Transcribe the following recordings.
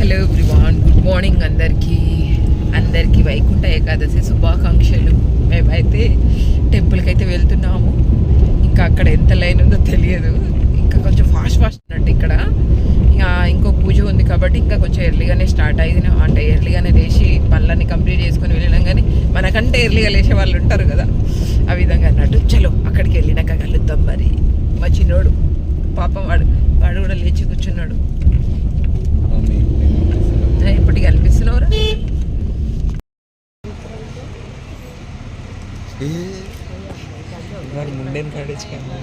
Hello everyone good morning అందరికీ. అందరికీ వైకుంఠ ఏకాదశి శుభాకాంక్షలు. మేమైతే టెంపుల్కి అయితే వెళ్తున్నాము. ఇంకా అక్కడ ఎంత లైన్ ఉందో తెలియదు. ఇంకా కొంచెం ఫాస్ట్ ఫాస్ట్ ఉన్నట్టు ఇక్కడ. ఇంకా ఇంకో పూజ ఉంది కాబట్టి ఇంకా కొంచెం ఎర్లీగానే స్టార్ట్ అయింది అంటే ఎర్లీగానే లేచి పనులన్నీ కంప్లీట్ చేసుకొని వెళ్ళినాం కానీ మనకంటే ఎర్లీగా లేచే వాళ్ళు ఉంటారు కదా. ఆ విధంగా అన్నట్టు చలో అక్కడికి వెళ్ళినాక కలుద్దాం మరి. మా చిన్నోడు పాపం వాడు వాడు కూడా లేచి కూర్చున్నాడు. ఇప్పటికి కనిపిస్తున్నావురా మరి ముండేని కాడించుకోండి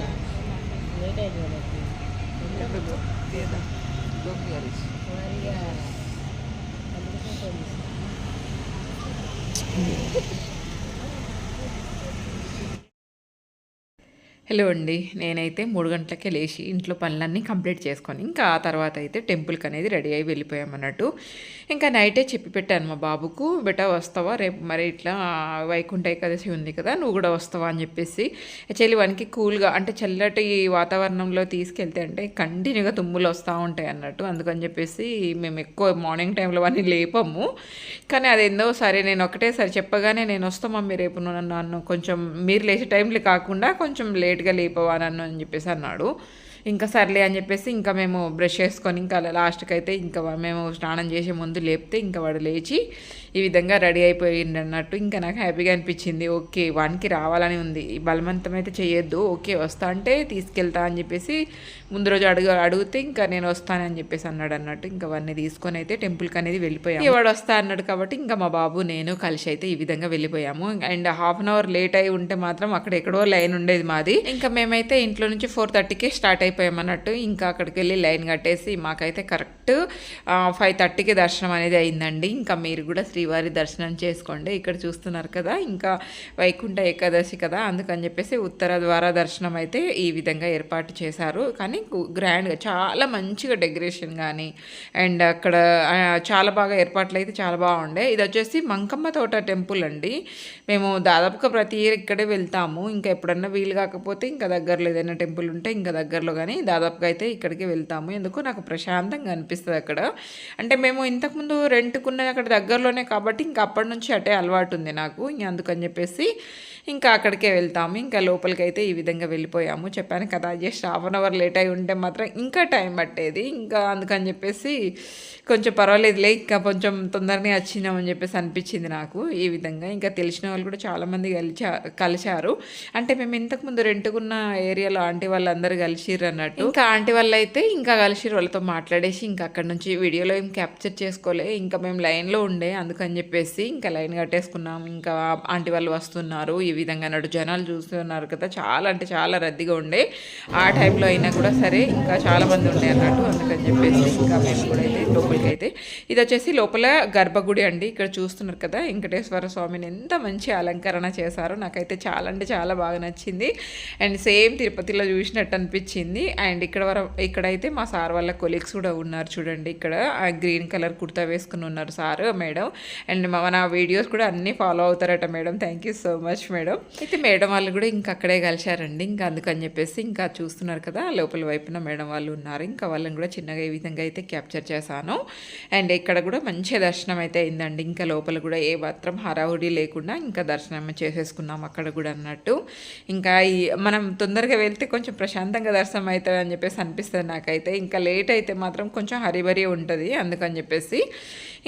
హలో అండి. నేనైతే మూడు గంటలకే లేచి ఇంట్లో పనులన్నీ కంప్లీట్ చేసుకొని ఇంకా ఆ తర్వాత అయితే టెంపుల్కి అనేది రెడీ అయ్యి వెళ్ళిపోయామన్నట్టు ఇంకా నైటే చెప్పి పెట్టాను మా బాబుకు బెటా వస్తావా? రేపు మరి ఇట్లా వైకుంఠ ఏకాదశి ఉంది కదా నువ్వు కూడా వస్తావా? అని చెప్పేసి. యాక్చువల్లీ వానికి కూల్గా అంటే చల్లటి వాతావరణంలో తీసుకెళ్తే అంటే కంటిన్యూగా తుమ్ములు వస్తూ ఉంటాయి అన్నట్టు. అందుకని చెప్పేసి మేము ఎక్కువ మార్నింగ్ టైంలో వాడిని లేపము. కానీ అది ఎందో సరే నేను ఒకటేసారి చెప్పగానే నేను వస్తామమ్మీ రేపు నన్ను కొంచెం మీరు లేచే టైంలో కాకుండా కొంచెం లేట్ లేట్గా లేపవా నన్ను అని చెప్పేసి అన్నాడు. ఇంకా సర్లే అని చెప్పేసి ఇంకా మేము బ్రష్ చేసుకొని ఇంకా లాస్ట్కి అయితే ఇంకా మేము స్నానం చేసే ముందు లేపితే ఇంకా వాడు లేచి ఈ విధంగా రెడీ అయిపోయింది అన్నట్టు ఇంకా నాకు హ్యాపీగా అనిపించింది. ఓకే వానికి రావాలని ఉంది. బలవంతం అయితే చేయొద్దు ఓకే వస్తా అంటే తీసుకెళ్తా అని చెప్పేసి ముందు రోజు అడుగు అడిగితే ఇంకా నేను వస్తానని చెప్పేసి అన్నాడు అన్నట్టు ఇంకా అవన్నీ తీసుకొని అయితే టెంపుల్కి అనేది వెళ్ళిపోయాము. వాడు వస్తా అన్నాడు కాబట్టి ఇంకా మా బాబు నేను కలిసి అయితే ఈ విధంగా వెళ్ళిపోయాము. And half an hour late అయి ఉంటే మాత్రం అక్కడ ఎక్కడో లైన్ ఉండేది మాది. ఇంకా మేమైతే ఇంట్లో నుంచి ఫోర్ థర్టీకే స్టార్ట్ అయిపోయి అన్నట్టు ఇంకా అక్కడికి వెళ్ళి లైన్ కట్టేసి మాకైతే కరెక్ట్ ఫైవ్ థర్టీకి దర్శనం అనేది అయిందండి. ఇంకా మీరు కూడా శ్రీవారి దర్శనం చేసుకోండి. ఇక్కడ చూస్తున్నారు కదా ఇంకా వైకుంఠ ఏకాదశి కదా అందుకని చెప్పేసి ఉత్తర ద్వార దర్శనం అయితే ఈ విధంగా ఏర్పాటు చేశారు. కానీ గ్రాండ్గా చాలా మంచిగా డెకరేషన్ కానీ అండ్ అక్కడ చాలా బాగా ఏర్పాట్లు అయితే చాలా బాగుండే. ఇది వచ్చేసి మంకమ్మ తోట టెంపుల్ అండి. మేము దాదాపుగా ప్రతి ఇయర్ ఇక్కడే వెళ్తాము. ఇంకా ఎప్పుడన్నా వీలు కాకపోతే ఇంకా దగ్గరలో ఏదైనా టెంపుల్ ఉంటే ఇంకా దగ్గరలో కానీ కానీ దాదాపుగా అయితే ఇక్కడికి వెళ్తాము. ఎందుకు నాకు ప్రశాంతంగా అనిపిస్తుంది అక్కడ. అంటే మేము ఇంతకుముందు రెంట్కున్న అక్కడ దగ్గరలోనే కాబట్టి ఇంకా అప్పటి నుంచి అటే అలవాటు ఉంది నాకు. ఇంకా అందుకని చెప్పేసి ఇంకా అక్కడికే వెళ్తాము. ఇంకా లోపలికి అయితే ఈ విధంగా వెళ్ళిపోయాము. చెప్పాను కదా just half an hour late అయి ఉంటే మాత్రం ఇంకా టైం పట్టేది. ఇంకా అందుకని చెప్పేసి కొంచెం పర్వాలేదులే ఇంకా కొంచెం తొందరనే వచ్చినామని చెప్పేసి అనిపించింది నాకు ఈ విధంగా. ఇంకా తెలిసిన వాళ్ళు కూడా చాలామంది కలిచా కలిశారు. అంటే మేము ఇంతకుముందు రెంట్కున్న ఏరియాలో ఆంటీ వాళ్ళందరూ కలిసిర్రు అన్నట్టు. ఇంకా ఆంటీ వాళ్ళు అయితే ఇంకా కలిసిర్రు వాళ్ళతో మాట్లాడేసి ఇంకా అక్కడ నుంచి వీడియోలో ఏం క్యాప్చర్ చేసుకోలే. ఇంకా మేము లైన్లో ఉండే. అందుకని చెప్పేసి ఇంకా లైన్ కట్టేసుకున్నాం. ఇంకా ఆంటీ వాళ్ళు వస్తున్నారు. ఈ విధంగా అన్నట్టు జనాలు చూస్తున్నారు కదా. చాలా అంటే చాలా రద్దీగా ఉండే. ఆ టైంలో అయినా కూడా సరే ఇంకా చాలా మంది ఉండే అన్నట్టు అందుకని చెప్పేసి ఇంకా మేము కూడా అయితే లోపలికి అయితే ఇది వచ్చేసి లోపల గర్భగుడి అండి. ఇక్కడ చూస్తున్నారు కదా వెంకటేశ్వర స్వామిని ఎంత మంచి అలంకరణ చేశారో. నాకైతే చాలా అంటే చాలా బాగా నచ్చింది. అండ్ సేమ్ తిరుపతిలో చూసినట్టు అనిపించింది. అండ్ ఇక్కడ వర ఇక్కడైతే మా సార్ వాళ్ళ కొలీగ్స్ కూడా ఉన్నారు చూడండి. ఇక్కడ గ్రీన్ కలర్ కుర్తా వేసుకుని ఉన్నారు సార్ మేడం. అండ్ మన వీడియోస్ కూడా అన్నీ follow అవుతారట madam. Thank you so much madam. అయితే మేడం వాళ్ళు కూడా ఇంకా అక్కడే కలిశారండి. ఇంకా అందుకని చెప్పేసి ఇంకా చూస్తున్నారు కదా లోపల వైపున మేడం వాళ్ళు ఉన్నారు. ఇంకా వాళ్ళని కూడా చిన్నగా ఈ విధంగా అయితే క్యాప్చర్ చేశాను. అండ్ ఇక్కడ కూడా మంచి దర్శనం అయితే అయిందండి. ఇంకా లోపల కూడా ఏ మాత్రం హడావుడి లేకుండా ఇంకా దర్శనం చేసేసుకున్నాం అక్కడ కూడా అన్నట్టు. ఇంకా ఈ మనం తొందరగా వెళ్తే కొంచెం ప్రశాంతంగా దర్శనం అవుతుంది అని చెప్పేసి అనిపిస్తుంది నాకైతే. ఇంకా లేట్ అయితే మాత్రం కొంచెం హరిబరి ఉంటుంది అందుకని చెప్పేసి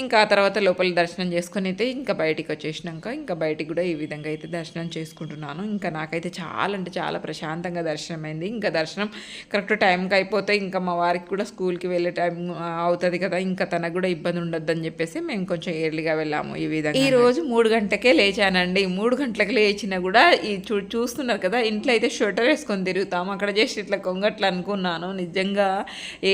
ఇంకా ఆ తర్వాత లోపల దర్శనం చేసుకొని అయితే ఇంకా బయటికి వచ్చేసినాక ఇంకా బయటికి కూడా ఈ విధంగా అయితే దర్శనం చేసుకుంటున్నాను. ఇంకా నాకైతే చాలా అంటే చాలా ప్రశాంతంగా దర్శనం అయింది ఇంకా దర్శనం కరెక్ట్ టైంకి అయిపోతే ఇంకా మా వారికి కూడా స్కూల్కి వెళ్ళే టైం అవుతుంది కదా ఇంకా తనకు కూడా ఇబ్బంది ఉండొద్దు అని చెప్పేసి మేము కొంచెం ఎర్లీగా వెళ్ళాము ఈ విధంగా ఈ రోజు మూడు గంటకే లేచానండి. మూడు గంటలకు లేచినా కూడా ఈ చూ చూస్తున్నారు కదా ఇంట్లో అయితే షొటర్ వేసుకొని తిరుగుతాము. అక్కడ చేసి ఇట్లా కొంగట్లు అనుకున్నాను. నిజంగా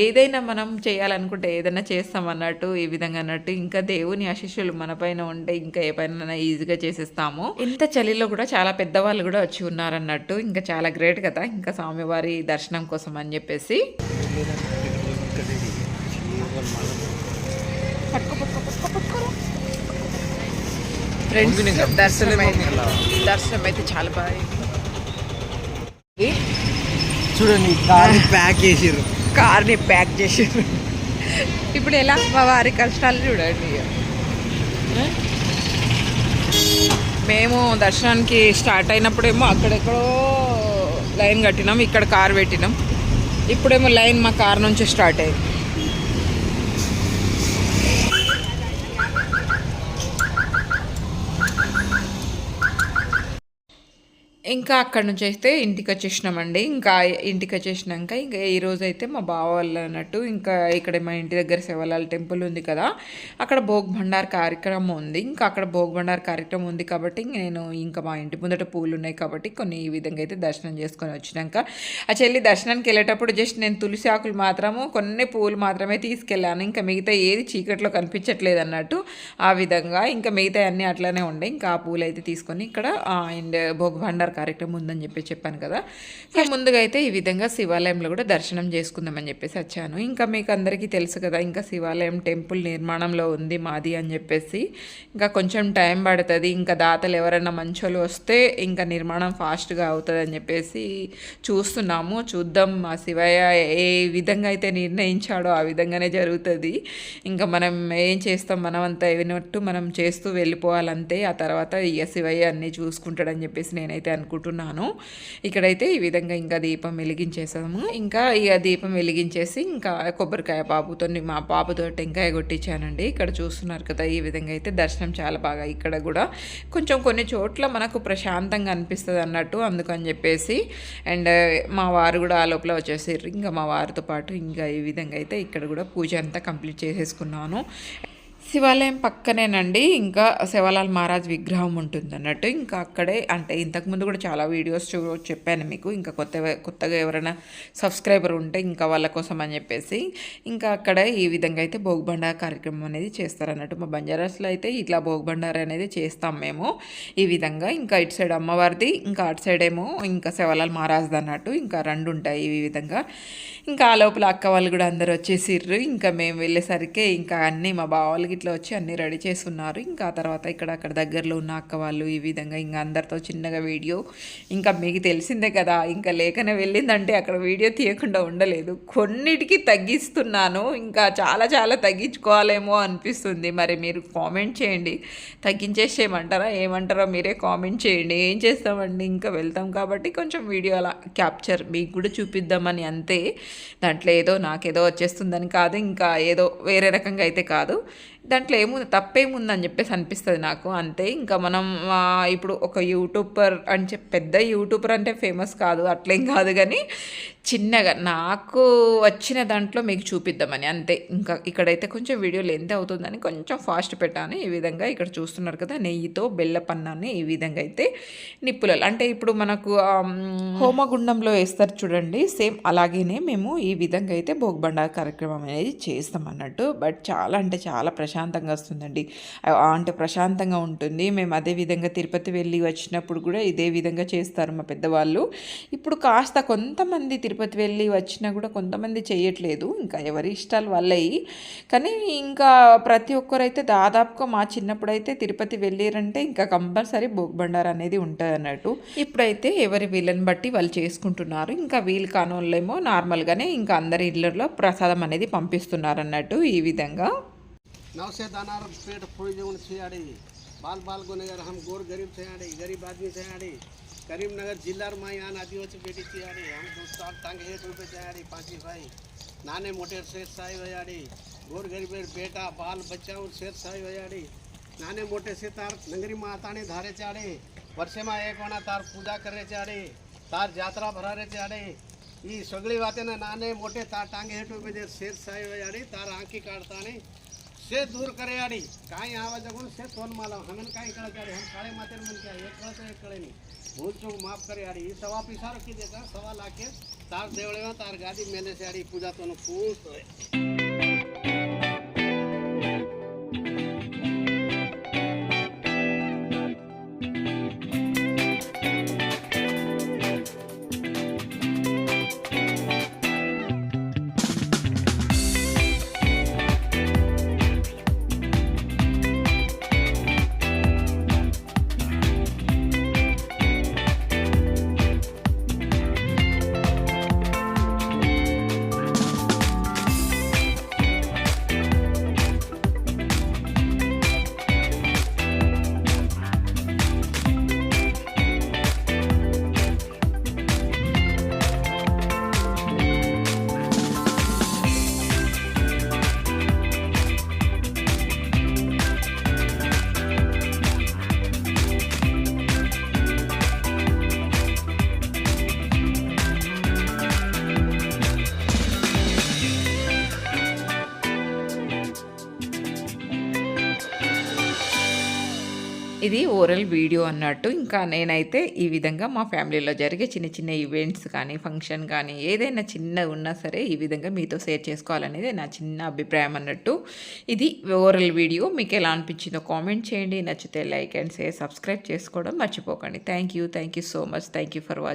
ఏదైనా మనం చేయాలనుకుంటే ఏదైనా చేస్తాం అన్నట్టు ఈ విధంగా అన్నట్టు ఇంకా దేవుని ఆశీస్సులు మన పైన ఉంటే ఇంకా ఏ పైన ఈజీగా చేసేస్తాము. ఇంత చలిలో కూడా చాలా పెద్దవాళ్ళు కూడా వచ్చి ఉన్నారన్నట్టు ఇంకా చాలా గ్రేట్ కదా ఇంకా స్వామివారి దర్శనం కోసం అని చెప్పేసి. ఫ్రెండ్స్ దర్శనం అయితే దర్శనం అయితే చాలా బాగా. చూడండి కార్ ప్యాక్ చేసిర్రు. కార్ని ప్యాక్ చేసి ఇప్పుడు ఎలా? మా వారి కష్టాలు చూడండి? మేము దర్శనానికి స్టార్ట్ అయినప్పుడేమో అక్కడెక్కడో లైన్ కట్టినాం ఇక్కడ కార్ పెట్టినాం. ఇప్పుడేమో లైన్ మా కార్ నుంచి స్టార్ట్ అయింది. ఇంకా అక్కడ నుంచి అయితే ఇంటికి వచ్చేసినామండి. ఇంకా ఇంటికి వచ్చేసినాక ఇంకా ఈ రోజు అయితే మా బావ వాళ్ళు అన్నట్టు ఇంకా ఇక్కడ మా ఇంటి దగ్గర శివలాల్ టెంపుల్ ఉంది కదా అక్కడ భోగ్ భండార్ కార్యక్రమం ఉంది. ఇంకా అక్కడ భోగ్ భండార్ కార్యక్రమం ఉంది కాబట్టి నేను ఇంకా మా ఇంటి ముందట పూలు ఉన్నాయి కాబట్టి కొన్ని ఈ విధంగా అయితే దర్శనం చేసుకొని వచ్చినాక ఆ చెల్లి దర్శనానికి వెళ్ళేటప్పుడు జస్ట్ నేను తులసి ఆకులు మాత్రము కొన్ని పూలు మాత్రమే తీసుకెళ్ళాను. ఇంకా మిగతా ఏది చీకట్లో కనిపించట్లేదు అన్నట్టు ఆ విధంగా ఇంకా మిగతా అన్నీ అట్లానే ఉండే. ఇంకా ఆ పూలు అయితే తీసుకొని ఇక్కడ అండ్ భోగ్ భండార్ కార్యక్రమం ఉందని చెప్పి చెప్పాను కదా. సో ముందుగా అయితే ఈ విధంగా శివాలయంలో కూడా దర్శనం చేసుకుందామని చెప్పేసి వచ్చాను. ఇంకా మీకు అందరికీ తెలుసు కదా ఇంకా శివాలయం టెంపుల్ నిర్మాణంలో ఉంది మాది అని చెప్పేసి. ఇంకా కొంచెం టైం పడుతుంది ఇంకా దాతలు ఎవరైనా మంచోళ్ళు వస్తే ఇంకా నిర్మాణం ఫాస్ట్గా అవుతుంది అని చెప్పేసి చూస్తున్నాము. చూద్దాం మా శివయ్య ఏ విధంగా అయితే నిర్ణయించాడో ఆ విధంగానే జరుగుతుంది. ఇంకా మనం ఏం చేస్తాం మనం అంతా అయినట్టు మనం చేస్తూ వెళ్ళిపోవాలంతే. ఆ తర్వాత ఇక శివయ్య అన్నీ చూసుకుంటాడని చెప్పేసి నేనైతే అనుకుంటున్నాను. ఇక్కడైతే ఈ విధంగా ఇంకా దీపం వెలిగించేసాము. ఇంకా ఇక దీపం వెలిగించేసి ఇంకా కొబ్బరికాయ పాపతో మా పాపతో టెంకాయ కొట్టించానండి. ఇక్కడ చూస్తున్నారు కదా ఈ విధంగా అయితే దర్శనం చాలా బాగా ఇక్కడ కూడా. కొంచెం కొన్ని చోట్ల మనకు ప్రశాంతంగా అనిపిస్తుంది అన్నట్టు అందుకని చెప్పేసి. అండ్ మా వారు కూడా ఆ లోపల వచ్చేసారు ఇంకా మా వారితో పాటు ఇంకా ఈ విధంగా అయితే ఇక్కడ కూడా పూజ అంతా కంప్లీట్ చేసేసుకున్నాను. శివాలయం పక్కనేనండి. ఇంకా శివలాల్ మహారాజ్ విగ్రహం ఉంటుంది అన్నట్టు ఇంకా అక్కడే అంటే ఇంతకుముందు కూడా చాలా వీడియోస్ చూ చెప్పాను మీకు. ఇంకా కొత్త కొత్తగా ఎవరైనా సబ్స్క్రైబర్ ఉంటే ఇంకా వాళ్ళ కోసం అని చెప్పేసి. ఇంకా అక్కడ ఈ విధంగా అయితే భోగబండార కార్యక్రమం అనేది చేస్తారన్నట్టు. మా బంజారాస్లో అయితే ఇట్లా భోగబండార అనేది చేస్తాం మేము. ఈ విధంగా ఇంకా ఇటు సైడ్ అమ్మవారిది ఇంకా అటు సైడ్ ఏమో ఇంకా శివలాల్ మహారాజ్ది అన్నట్టు. ఇంకా రెండు ఉంటాయి ఈ విధంగా. ఇంకా ఆ లోపల అక్క వాళ్ళు కూడా అందరు వచ్చేసిర్రు. ఇంకా మేము వెళ్ళేసరికి ఇంకా అన్నీ మా బావాళ్ళకి ఇట్లా వచ్చి అన్నీ రెడీ చేస్తున్నారు. ఇంకా తర్వాత ఇక్కడ అక్కడ దగ్గరలో ఉన్న అక్క వాళ్ళు ఈ విధంగా ఇంకా అందరితో చిన్నగా వీడియో ఇంకా మీకు తెలిసిందే కదా ఇంకా లేకనే వెళ్ళిందంటే అక్కడ వీడియో తీయకుండా ఉండలేదు. కొన్నిటికి తగ్గిస్తున్నాను ఇంకా చాలా చాలా తగ్గించుకోవాలేమో అనిపిస్తుంది. మరి మీరు కామెంట్ చేయండి. తగ్గించేసేయమంటారా ఏమంటారో మీరే కామెంట్ చేయండి. ఏం చేస్తామండి? ఇంకా వెళ్తాం కాబట్టి కొంచెం వీడియో అలా క్యాప్చర్ మీకు కూడా చూపిద్దామని అంతే. దాంట్లో ఏదో నాకేదో వచ్చేస్తుందని కాదు ఇంకా ఏదో వేరే రకంగా అయితే కాదు. దాంట్లో ఏముంది? తప్పేముందని చెప్పేసి అనిపిస్తుంది నాకు. అంతే ఇంకా మనం ఇప్పుడు ఒక యూట్యూబర్ అని చెప్పి పెద్ద యూట్యూబర్ అంటే ఫేమస్ కాదు అట్లేం కాదు కానీ చిన్నగా నాకు వచ్చిన దాంట్లో మీకు చూపిద్దామని అంతే. ఇంకా ఇక్కడైతే కొంచెం వీడియో లెంత్ అవుతుందని కొంచెం ఫాస్ట్ పెట్టాను. ఈ విధంగా ఇక్కడ చూస్తున్నారు కదా నెయ్యితో బెల్లపన్నాన్ని ఈ విధంగా అయితే నిప్పులలో. అంటే ఇప్పుడు మనకు హోమగుండంలో వేస్తారు చూడండి సేమ్ అలాగేనే మేము ఈ విధంగా అయితే భోగబండ కార్యక్రమం అనేది చేస్తాం అన్నట్టు. బట్ చాలా అంటే చాలా ప్రశాంతంగా వస్తుందండి. అంటే ప్రశాంతంగా ఉంటుంది. మేము అదే విధంగా తిరుపతి వెళ్ళి వచ్చినప్పుడు కూడా ఇదే విధంగా చేస్తారు మా పెద్దవాళ్ళు. ఇప్పుడు కాస్త కొంతమంది తిరుపతి వెళ్ళి వచ్చినా కూడా కొంతమంది చేయట్లేదు. ఇంకా ఎవరి ఇష్టాలు వాళ్ళయి. కానీ ఇంకా ప్రతి ఒక్కరైతే దాదాపుగా మా చిన్నప్పుడైతే తిరుపతి వెళ్ళారంటే ఇంకా కంపల్సరీ భోగ్బండారు అనేది ఉంటుంది అన్నట్టు. ఇప్పుడైతే ఎవరి వీళ్ళని బట్టి వాళ్ళు చేసుకుంటున్నారు. ఇంకా వీళ్ళు కానోళ్ళేమో నార్మల్గానే ఇంకా అందరి ఇళ్ళలో ప్రసాదం అనేది పంపిస్తున్నారు అన్నట్టు ఈ విధంగా. నవసే దానారం పూజ చేయాలి બાલ બાલકોને યાર હમ ગોર ગરીબ થયાડી ગરીબ આદમી થયાડી, કરીમનગર જિલ્લામાં યાન આદિવાસી પેટી થયાડી હમ દોસ્તાર તાંગ હેઠ રૂપે થયાડી પાંચી ભાઈ, નાને મોટે શેઠ સાહેબ હયાડી ગોર ગરીબ બેટા, બાલ બચ્ચાઓ શેઠ સાહેબ હયાડી નાને મોટે છે તાર નગરીમાં આતાણે ધારે ચાડે, વર્ષેમાં એક વણા તાર પૂજા કરે ચાડે, તાર જાત્રા ભરારે ચાડે એ સગળી વાતે નાને મોટે તાર ટાંગે હેઠું શેઠ સાહેબ યાડી તાર આંખી કાઢતા નહીં से दूर करे आड़ी काई आवा जगुन से सोन माला हमें काई कळ करे हम काळे माते मन क्या एक कळ तो एक कळे नहीं भूल चूक माफ करे आड़ी ई सवा पिसा रखी देता सवा लाखे तार देवळे में तार गादी मेले से आड़ी पूजा तो खूब ఇది ఓరల్ వీడియో అన్నట్టు. ఇంకా నేనైతే ఈ విధంగా మా ఫ్యామిలీలో జరిగే చిన్న చిన్న ఈవెంట్స్ కానీ ఫంక్షన్ కానీ ఏదైనా చిన్న ఉన్నా సరే ఈ విధంగా మీతో షేర్ చేసుకోవాలనేది నా చిన్న అభిప్రాయం అన్నట్టు. ఇది ఓరల్ వీడియో. మీకు ఎలా అనిపించిందో కామెంట్ చేయండి. నచ్చితే లైక్ అండ్ షేర్ సబ్స్క్రైబ్ చేసుకోవడం మర్చిపోకండి. Thank you. Thank you so much. Thank you for watching